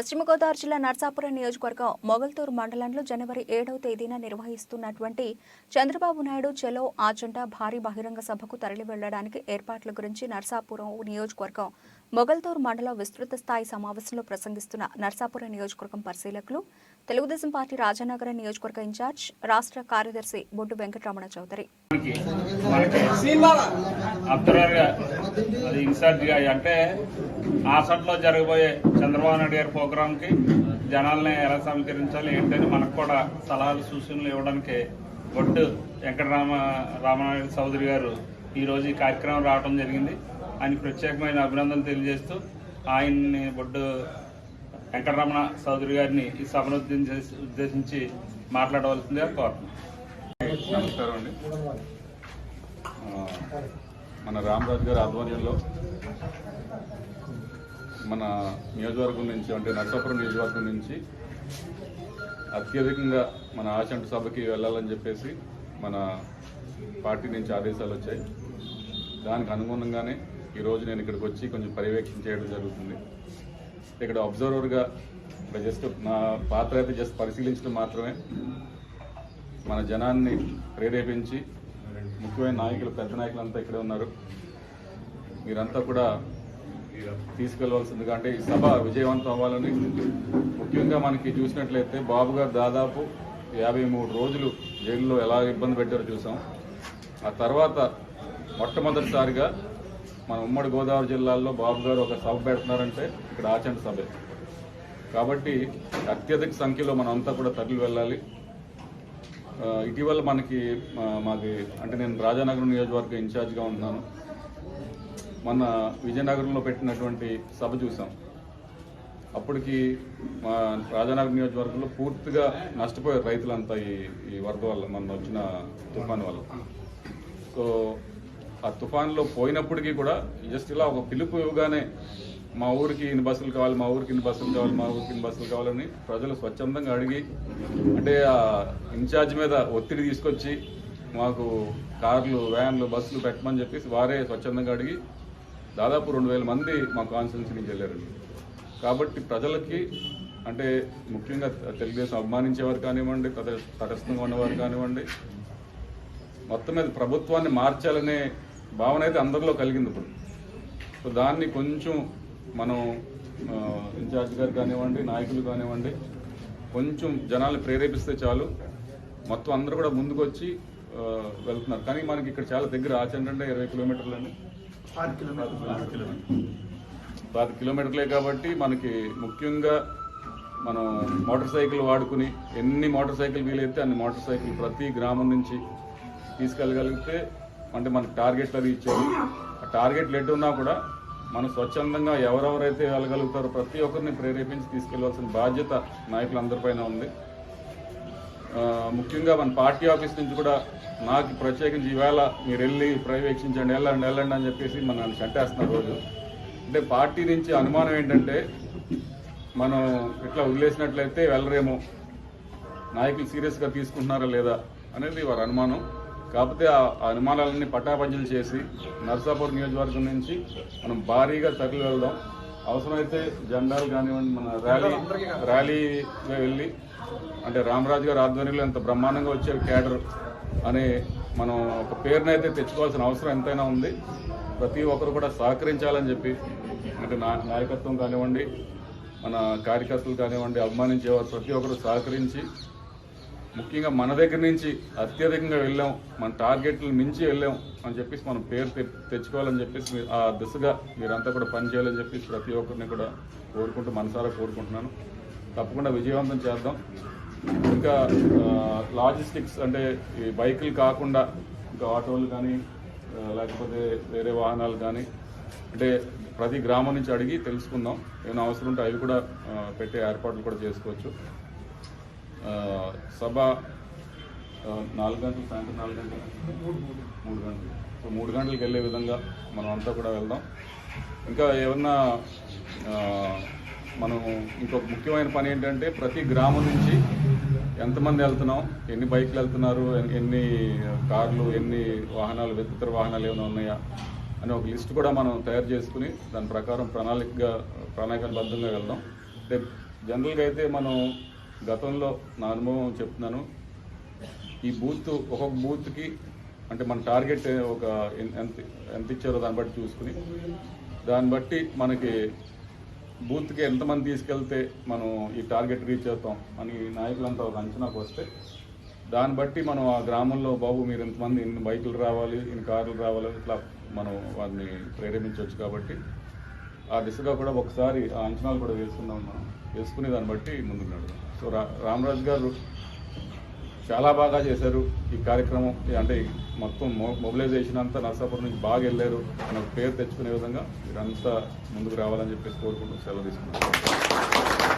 పశ్చిమ గోదావరి జిల్లా నర్సాపురం నియోజకవర్గం మొగల్తూరు మండలంలో జనవరి ఏడవ తేదీన నిర్వహిస్తున్నటువంటి చంద్రబాబు నాయుడు చెలో ఆజెండా భారీ బహిరంగ సభకు తరలి వెళ్ళడానికి ఏర్పాట్ల గురించి నర్సాపురం నియోజకవర్గం మొగల్తూరు మండలం విస్తృత స్థాయి సమావేశంలో ప్రసంగిస్తున్న నర్సాపురం నియోజకవర్గం పరిశీలకులు తెలుగుదేశం పార్టీ రాజానగరం నియోజకవర్గ ఇన్ఛార్జ్ రాష్ట్ర కార్యదర్శి బొడ్డు వెంకటరమణ చౌదరి. అది ఇన్ఛార్జిగా అంటే ఆసంట్లో జరగబోయే చంద్రబాబు నాయుడు గారి ప్రోగ్రాంకి జనాల్ని ఎలా సమీకరించాలి ఏంటని మనకు కూడా సలహాలు సూచనలు ఇవ్వడానికి బొట్టు వెంకటరామ రామనాయుడు చౌదరి గారు ఈరోజు ఈ కార్యక్రమం రావడం జరిగింది. ఆయనకి ప్రత్యేకమైన అభినందనలు తెలియజేస్తూ ఆయన్ని బొడ్డు వెంకటరమణ చౌదరి గారిని ఈ సభను ఉద్దేశించి మాట్లాడవలసిందిగా కోరుతున్నాను నమస్కారం అండి. మన రామరాజు గారి ఆధ్వర్యంలో మన నియోజకవర్గం నుంచి అంటే నర్సాపురం నియోజకవర్గం నుంచి అత్యధికంగా మన ఆచంట సభకి వెళ్ళాలని చెప్పేసి మన పార్టీ నుంచి ఆదేశాలు వచ్చాయి. దానికి అనుగుణంగానే ఈరోజు నేను ఇక్కడికి వచ్చి కొంచెం పర్యవేక్షణ చేయడం జరుగుతుంది. ఇక్కడ అబ్జర్వర్గా జస్ట్ నా పాత్ర అయితే జస్ట్ పరిశీలించడం మాత్రమే. మన జనాన్ని ప్రేరేపించి ముఖ్యమైన నాయకులు పెద్ద నాయకులు అంతా ఇక్కడే ఉన్నారు. మీరంతా కూడా తీసుకెళ్ళవలసిందిగా అంటే ఈ సభ విజయవంతం అవ్వాలని ముఖ్యంగా మనకి చూసినట్లయితే బాబు గారు దాదాపు యాభై మూడు రోజులు జైల్లో ఎలా ఇబ్బంది పెట్టారో చూసాం. ఆ తర్వాత మొట్టమొదటిసారిగా మన ఉమ్మడి గోదావరి జిల్లాల్లో బాబు గారు ఒక సభ పెడుతున్నారంటే ఇక్కడ ఆచంట సభే. కాబట్టి అత్యధిక సంఖ్యలో మనం అంతా కూడా తరలి వెళ్ళాలి. ఇటీవల మనకి మాది అంటే నేను రాజానగరం నియోజకవర్గ ఇన్ఛార్జ్గా ఉంటున్నాను మొన్న విజయనగరంలో పెట్టినటువంటి సభ చూసాం. అప్పటికి మా రాజానగరం నియోజకవర్గంలో పూర్తిగా నష్టపోయారు రైతులంతా ఈ ఈ వరద వల్ల మొన్న వచ్చిన తుఫాన్ వల్ల. సో ఆ తుఫాన్లో పోయినప్పటికీ కూడా జస్ట్ ఇలా ఒక పిలుపు ఇవ్వగానే మా ఊరికి ఇన్ని బస్సులు కావాలి మా ఊరికి ఇన్ని బస్సులు కావాలి మా ఊరికి ఇన్ని బస్సులు కావాలని ప్రజలు స్వచ్ఛందంగా అడిగి అంటే ఆ ఇన్ఛార్జ్ మీద ఒత్తిడి తీసుకొచ్చి మాకు కార్లు వ్యాన్లు బస్సులు పెట్టమని చెప్పేసి వారే స్వచ్ఛందంగా అడిగి దాదాపు రెండు వేల మంది మా కాన్స్టిట్యున్సీ నుంచి వెళ్ళారండి. కాబట్టి ప్రజలకి అంటే ముఖ్యంగా తెలుగుదేశం అభిమానించేవారు కానివ్వండి తట- తటస్థంగా ఉన్నవారు కానివ్వండి మొత్తం మీద ప్రభుత్వాన్ని మార్చాలనే భావన అయితే అందరిలో కలిగింది ఇప్పుడు. సో దాన్ని కొంచెం మనం ఇన్ఛార్జ్ గారు కానివ్వండి నాయకులు కానివ్వండి కొంచెం జనాల్ని ప్రేరేపిస్తే చాలు. మొత్తం అందరూ కూడా ముందుకు వచ్చి వెళ్తున్నారు. కానీ మనకి ఇక్కడ చాలా దగ్గర ఆచండి అంటే ఇరవై కిలోమీటర్లు. అండి పది కిలోమీటర్లే కాబట్టి మనకి ముఖ్యంగా మనం మోటార్ సైకిల్ వాడుకుని ఎన్ని మోటార్ సైకిల్ వీలైతే అన్ని మోటార్ సైకిల్ ప్రతి గ్రామం నుంచి తీసుకెళ్ళగలిగితే అంటే మనకు టార్గెట్లు అది ఇచ్చారు. ఆ టార్గెట్లు ఎటు ఉన్నా కూడా మనం స్వచ్ఛందంగా ఎవరెవరైతే వెళ్ళగలుగుతారో ప్రతి ఒక్కరిని ప్రేరేపించి తీసుకెళ్ళవలసిన బాధ్యత నాయకులందరిపైన ఉంది. ముఖ్యంగా మన పార్టీ ఆఫీస్ నుంచి కూడా నాకు ప్రత్యేకించి ఈవేళ మీరు వెళ్ళి పర్యవేక్షించండి వెళ్ళండి వెళ్ళండి అని చెప్పేసి మనల్ని చంటేస్తున్నారు రోజు. అంటే పార్టీ నుంచి అనుమానం ఏంటంటే మనం ఇట్లా వదిలేసినట్లయితే వెళ్ళరేమో నాయకులు సీరియస్గా తీసుకుంటున్నారా లేదా అనేది వారి అనుమానం. కాకపోతే ఆ అనుమానాలన్నీ పటాపంచలు చేసి నర్సాపూర్ నియోజకవర్గం నుంచి మనం భారీగా తరలి వెళ్దాం. అవసరమైతే జెండాలు కానివ్వండి మన ర్యాలీ ర్యాలీగా వెళ్ళి అంటే రామరాజు గారి ఆధ్వర్యంలో ఎంత బ్రహ్మాండంగా వచ్చారు క్యాడర్ అనే మనం ఒక పేరునైతే తెచ్చుకోవాల్సిన అవసరం ఎంతైనా ఉంది. ప్రతి ఒక్కరు కూడా సహకరించాలని చెప్పి అంటే నా నాయకత్వం కానివ్వండి మన కార్యకర్తలు కానివ్వండి అభిమానించేవారు ప్రతి ఒక్కరు సహకరించి ముఖ్యంగా మన దగ్గర నుంచి అత్యధికంగా వెళ్ళాం. మన టార్గెట్లు మించి వెళ్ళాం అని చెప్పేసి మనం పేరు తె- తెచ్చుకోవాలని చెప్పేసి ఆ దిశగా మీరంతా కూడా పనిచేయాలని చెప్పేసి ప్రతి ఒక్కరిని కూడా కోరుకుంటూ మనసారా కోరుకుంటున్నాను. తప్పకుండా విజయవంతం చేద్దాం. ఇంకా లాజిస్టిక్స్ అంటే ఈ బైకులు కాకుండా ఇంకా ఆటోలు కానీ లేకపోతే వేరే వాహనాలు కానీ అంటే ప్రతి గ్రామం నుంచి అడిగి తెలుసుకుందాం. ఏమైనా అవసరం ఉంటే అవి కూడా పెట్టే ఏర్పాట్లు కూడా చేసుకోవచ్చు. సభ నాలుగు గంటలు సాయంత్రం నాలుగు గంటలు. మూడు గంటలు. సో మూడు గంటలకు వెళ్ళే విధంగా మనం అంతా కూడా వెళ్దాం. ఇంకా ఏమన్నా మనం ఇంకొక ముఖ్యమైన పని ఏంటంటే ప్రతి గ్రామం నుంచి ఎంతమంది వెళ్తున్నాం ఎన్ని బైక్లు వెళ్తున్నారు ఎన్ని కార్లు ఎన్ని వాహనాలు ఇతర వాహనాలు ఏమైనా ఉన్నాయా అని ఒక లిస్ట్ కూడా మనం తయారు చేసుకుని దాని ప్రకారం ప్రణాళికగా ప్రణాళికబద్ధంగా వెళ్దాం. అంటే జనరల్గా అయితే మనం గతంలో నా అనుభవం చెప్తున్నాను. ఈ బూత్ ఒక్కొక్క బూత్కి అంటే మన టార్గెట్ ఒక ఎంత ఎంత ఇచ్చారో దాన్ని బట్టి చూసుకుని. దాన్ని బట్టి మనకి బూత్కి ఎంతమంది తీసుకెళ్తే మనం ఈ టార్గెట్ రీచ్ అవుతాం అని నాయకులంతా ఒక అంచనాకు వస్తే దాన్ని బట్టి మనం ఆ గ్రామంలో బాబు మీరు ఎంతమంది ఇన్ని బైకులు రావాలి ఇన్ని కార్లు రావాలి ఇట్లా మనం వారిని ప్రేరేపించవచ్చు కాబట్టి ఆ దిశగా కూడా ఒకసారి ఆ అంచనాలు కూడా వేసుకుందాం మనం. వేసుకునే దాన్ని బట్టి ముందుకు నడుదాం. సో రా రామరాజు గారు చాలా బాగా చేశారు ఈ కార్యక్రమం. అంటే మొత్తం మొ- మొబిలైజేషన్ అంతా నర్సాపురం నుంచి బాగా వెళ్ళారు. అని పేరు తెచ్చుకునే విధంగా మీరంతా ముందుకు రావాలని చెప్పేసి కోరుకుంటూ సెలవు తీసుకున్నాను.